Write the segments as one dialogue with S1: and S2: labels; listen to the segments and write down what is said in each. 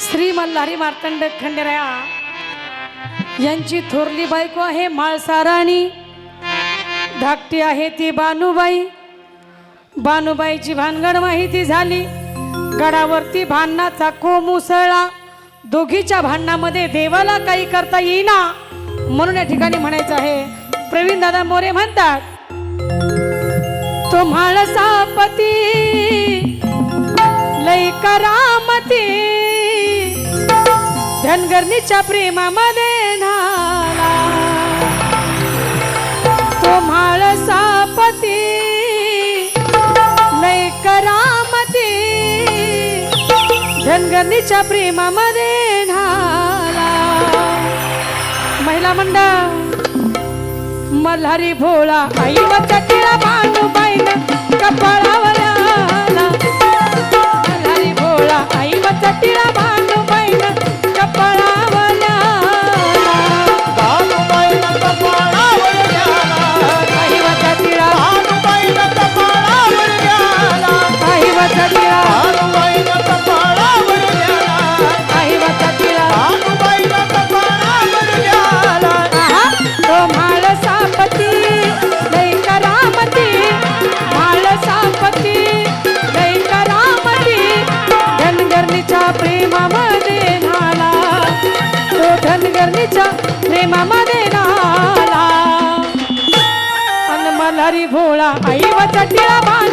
S1: श्री मल्हारी मार्तंड खंडेराया यांची थोरली बायको आहे माळसाराणी धाकटी आहे ती बानुबाई. बानुबाईची भानगड माहिती झाली. गडावरती भांडणाचा को मुसळला दोघीच्या भांडणामध्ये देवाला काही करता येईना म्हणून या ठिकाणी म्हणायचं आहे प्रवीण दादा मोरे म्हणतात तो म्हाळसापती लई करामती. धनगरणीच्या प्रेमामध्ये नाला तो म्हाळसापती. लई करामती. धनगरणीच्या प्रेमामध्ये नाला महिला मंडळ मल्हारी भोळा आई टिळा बांधू बाईन कपाळावर भोळा आई टिळा बांधू आई वचटिळा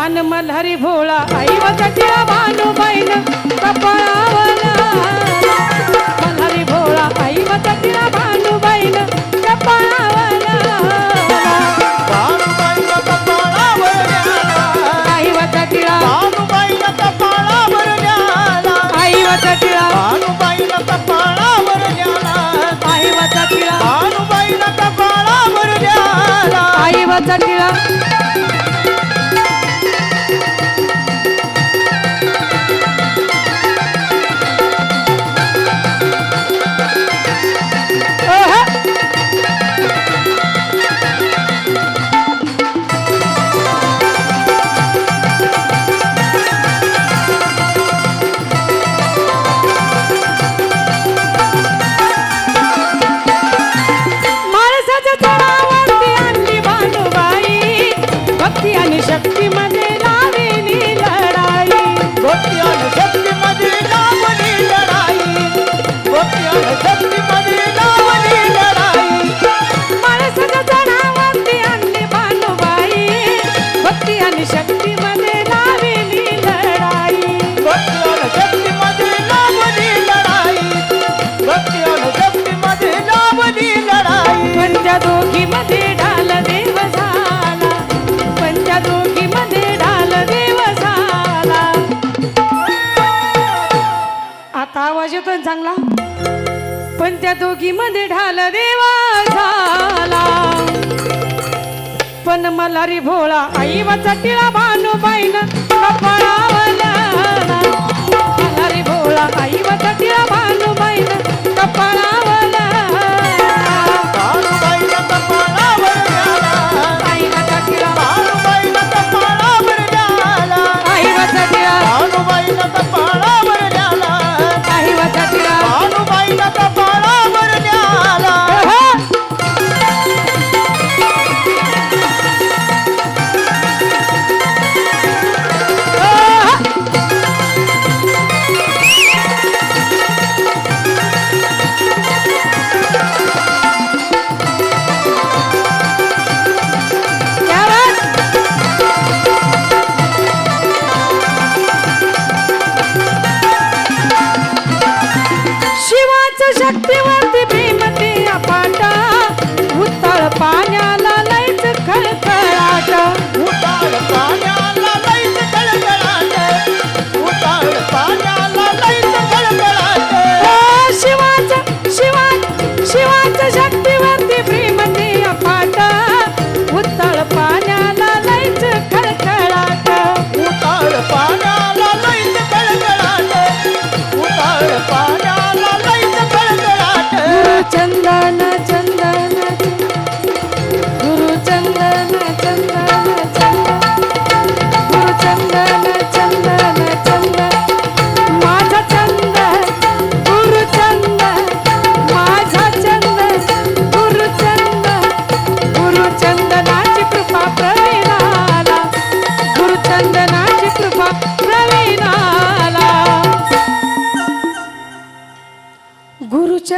S1: अन मल्हारी भोळा आई वचटिया भानू बाईन कपाळावला मल्हारी भोळा आई वचटिया भानू बाईन कपाळावला. आई
S2: घ्याला.
S1: आई. आई
S2: घ्याला.
S1: आई दोघी मध्ये ढाल देवा झाला. पण मला रे भोळा आई वाचा टिळा भानू बाईन कपाळावला मला रे भोळा आई वाचा टिळा भानू बाईन कपाळा ಆಗ್ತಿವಂತಿ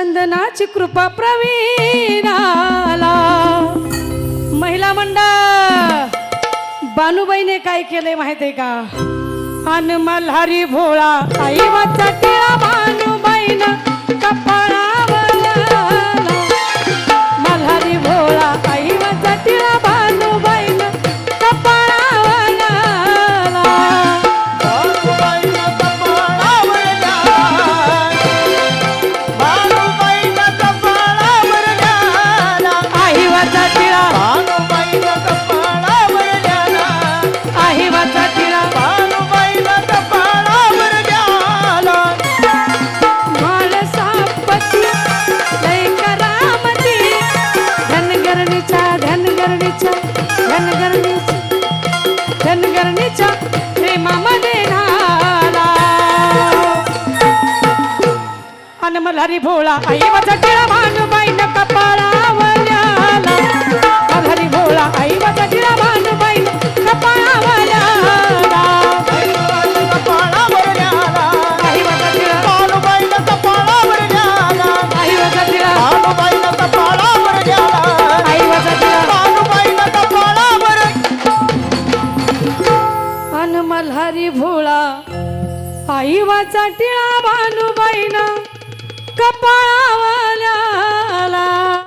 S1: चंदनाची कृपा प्रवीणाला. महिला मंडळ बानुबाईने काय केलंय माहिती आहे का? हनुमल हरी भोळा आई टिळा बानुबाईनं कपाळ अन मला भोळा आई माझा टिळा भानुबाई न कपाळावल्या मला रे भोळा आई माझा टिळा भानुबाई मल्हारी भोळा आई वाचा टिळा भानू পড়া